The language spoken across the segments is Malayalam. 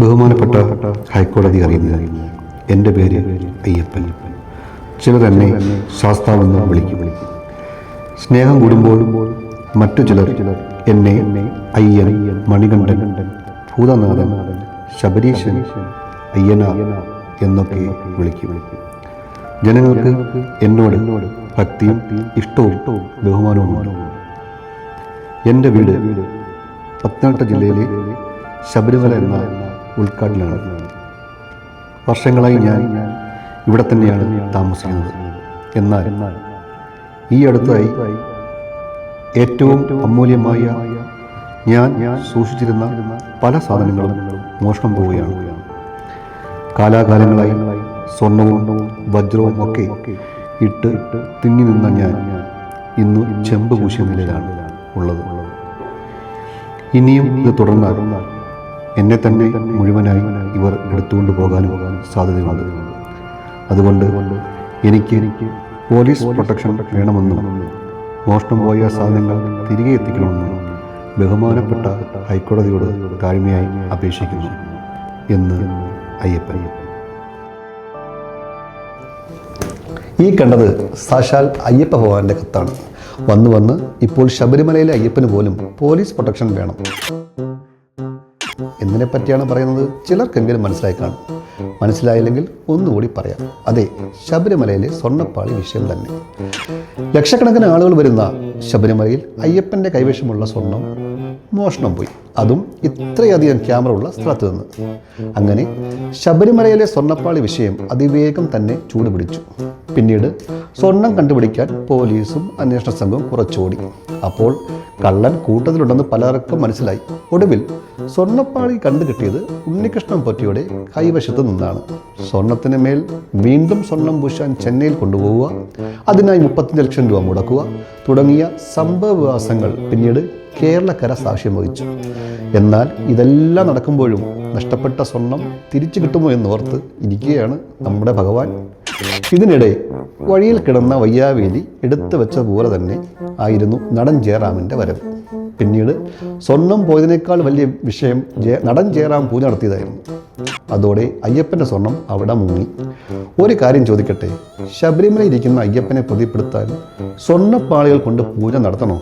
ബഹുമാനപ്പെട്ട ഹൈക്കോടതി അറിയുന്നത് എന്റെ പേര് അയ്യപ്പൻ. ചിലർ എന്നെ ശാസ്താവെന്ന് വിളിക്കും. സ്നേഹം കൂടുമ്പോൾ മറ്റു ചിലർ എന്നെ അയ്യൻ മണികണ്ഠൻ ഭൂതനാഥൻ ശബരീശൻ അയ്യന എന്നൊക്കെ വിളിക്കും. ജനങ്ങൾക്ക് എന്നോട് ഭക്തിയും ഇഷ്ടവും ബഹുമാനവുമാണ് എന്റെ വീട് പത്തനംതിട്ട ജില്ലയിലെ ശബരിമല എന്ന ഉൾക്കാട്ടിലാണ് വർഷങ്ങളായി ഞാൻ ഇവിടെ തന്നെയാണ് താമസിക്കുന്നത്. എന്നാൽ ഈ അടുത്തായി ഏറ്റവും അമൂല്യമായ ഞാൻ സൂക്ഷിച്ചിരുന്ന പല സാധനങ്ങളും മോഷണം പോവുകയാണ്. കാലാകാലങ്ങളായി സ്വർണവും വജ്രവും ഒക്കെ ഇട്ട് തിങ്ങി നിന്ന ഞാൻ ഇന്ന് ചെമ്പ് പൂശിയ നിലയിലാണ് ഉള്ളത്. ഇനിയും ഇത് തുടർന്നാൽ എന്നെ തന്നെ മുഴുവനായി ഇവർ എടുത്തുകൊണ്ട് പോകാനും സാധ്യതയുണ്ട്. അതുകൊണ്ട് എനിക്ക് എനിക്ക് പോലീസ് പ്രൊട്ടക്ഷൻ വേണമെന്നും മോഷണം പോയ സാധനങ്ങൾ തിരികെ എത്തിക്കണമെന്നും ബഹുമാനപ്പെട്ട ഹൈക്കോടതിയോട് താഴ്മയായി അപേക്ഷിക്കുന്നു എന്ന് അയ്യപ്പൻ. ഈ കണ്ടത് സാക്ഷാൽ അയ്യപ്പ ഭഗവാന്റെ കത്താണ്. വന്നു വന്ന് ഇപ്പോൾ ശബരിമലയിലെ അയ്യപ്പന് പോലും പോലീസ് പ്രൊട്ടക്ഷൻ വേണം. എന്നതിനെ പറ്റിയാണ് പറയുന്നത് ചിലർക്കെങ്കിലും മനസ്സിലായി കാണും. മനസ്സിലായില്ലെങ്കിൽ ഒന്നുകൂടി പറയാം. അതെ ശബരിമലയിലെ സ്വർണപ്പാളി വിഷയം തന്നെ. ലക്ഷക്കണക്കിന് ആളുകൾ വരുന്ന ശബരിമലയിൽ അയ്യപ്പന്റെ കൈവശമുള്ള സ്വർണം മോഷണം പോയി. അതും ഇത്രയധികം ക്യാമറ ഉള്ള സ്ഥലത്ത് നിന്ന്. അങ്ങനെ ശബരിമലയിലെ സ്വർണപ്പാളി വിഷയം അതിവേഗം തന്നെ ചൂടുപിടിച്ചു. പിന്നീട് സ്വർണം കണ്ടുപിടിക്കാൻ പോലീസും അന്വേഷണ സംഘവും കുറച്ചോടി. അപ്പോൾ കള്ളൻ കൂട്ടത്തിലുണ്ടെന്ന് പലർക്കും മനസ്സിലായി. ഒടുവിൽ സ്വർണപ്പാളി കണ്ടുകിട്ടിയത് ഉണ്ണികൃഷ്ണൻ പൊറ്റിയുടെ കൈവശത്ത് നിന്നാണ്. സ്വർണത്തിന് മേൽ വീണ്ടും സ്വർണം പൂശാൻ ചെന്നൈയിൽ കൊണ്ടുപോവുക അതിനായി മുപ്പത്തഞ്ച് ലക്ഷം രൂപ മുടക്കുക തുടങ്ങിയ സംഭവവികാസങ്ങൾ പിന്നീട് കേരളക്കര സാക്ഷ്യം വഹിച്ചു. എന്നാൽ ഇതെല്ലാം നടക്കുമ്പോഴും നഷ്ടപ്പെട്ട സ്വർണം തിരിച്ചു കിട്ടുമോ എന്നോർത്ത് ഇരിക്കുകയാണ് നമ്മുടെ ഭഗവാൻ. ഇതിനിടെ വഴിയിൽ കിടന്ന വയ്യാവേലി എടുത്തു വെച്ച പോലെ തന്നെ ആയിരുന്നു നടൻ ജയറാമിന്റെ വരവ്. പിന്നീട് സ്വർണം പോയതിനേക്കാൾ വലിയ വിഷയം നടൻ ജയറാം പൂജ നടത്തിയതായിരുന്നു. അതോടെ അയ്യപ്പന്റെ സ്വർണം അവിടെ മുങ്ങി. ഒരു കാര്യം ചോദിക്കട്ടെ? ശബരിമല ഇരിക്കുന്ന അയ്യപ്പനെ പ്രതിപ്പെടുത്താൻ സ്വർണപ്പാളികൾ കൊണ്ട് പൂജ നടത്തണോ?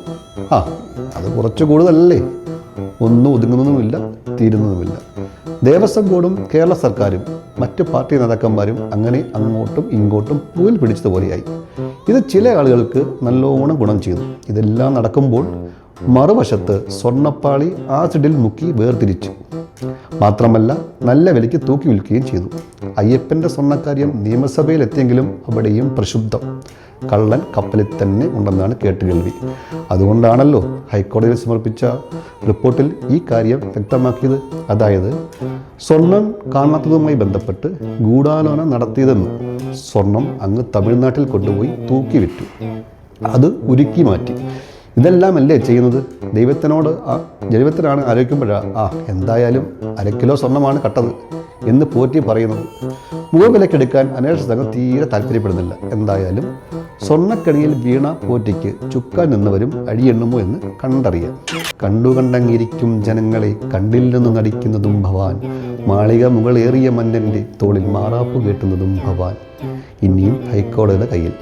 ആ അത് കുറച്ച് കൂടുതലല്ലേ? ഒന്നും ഒതുങ്ങുന്നതുമില്ല തീരുന്നതുമില്ല. ദേവസ്വം ബോർഡും കേരള സർക്കാരും മറ്റു പാർട്ടി നേതാക്കന്മാരും അങ്ങനെ അങ്ങോട്ടും ഇങ്ങോട്ടും പൂവിൽ പിടിച്ചതുപോലെയായി. ഇത് ചില ആളുകൾക്ക് നല്ലോണം ഗുണം ചെയ്തു. ഇതെല്ലാം നടക്കുമ്പോൾ മറുവശത്ത് സ്വർണപ്പാളി ആസിഡിൽ മുക്കി വേർതിരിച്ചു. മാത്രമല്ല നല്ല വിലയ്ക്ക് തൂക്കി വിൽക്കുകയും ചെയ്തു. അയ്യപ്പന്റെ സ്വർണക്കാര്യം നിയമസഭയിൽ എത്തിയെങ്കിലും അവിടെയും പ്രക്ഷുബ്ധം. കള്ളൻ കപ്പലിൽ തന്നെ ഉണ്ടെന്നാണ് കേട്ടുകേൾവി അതുകൊണ്ടാണല്ലോ ഹൈക്കോടതിയിൽ സമർപ്പിച്ച റിപ്പോർട്ടിൽ ഈ കാര്യം വ്യക്തമാക്കിയത്. അതായത് സ്വർണം കാണാത്തതുമായി ബന്ധപ്പെട്ട് ഗൂഢാലോചന നടത്തിയതെന്ന് സ്വർണം അങ്ങ് തമിഴ്നാട്ടിൽ കൊണ്ടുപോയി തൂക്കി വിറ്റു. അത് ഉരുക്കി മാറ്റി. ഇതെല്ലാമല്ലേ ചെയ്യുന്നത്? ദൈവത്തിനോട് ആ ദൈവത്തിനാണ് ആലോചിക്കുമ്പോഴാണ് ആ എന്തായാലും അര കിലോ സ്വർണമാണ് കട്ടത് എന്ന് പോറ്റി പറയുന്നത്. മുഖവിലക്കെടുക്കാൻ അന്വേഷണ സംഘം തീരെ താല്പര്യപ്പെടുന്നില്ല. എന്തായാലും സ്വർണക്കണിയിൽ വീണ പോറ്റിക്ക് ചുക്കാൻ നിന്നവരും അഴിയെണ്ണുമോ എന്ന് കണ്ടറിയാം. കണ്ടു കണ്ടങ്ങിരിക്കും ജനങ്ങളെ നിന്ന് നടിക്കുന്നതും ഭവാൻ. മാളിക മുകളേറിയ മന്നന്റെ തോളിൽ മാറാപ്പ് കേട്ടുന്നതും ഭവാൻ. ഇനിയും ഹൈക്കോടതിയുടെ കയ്യിൽ.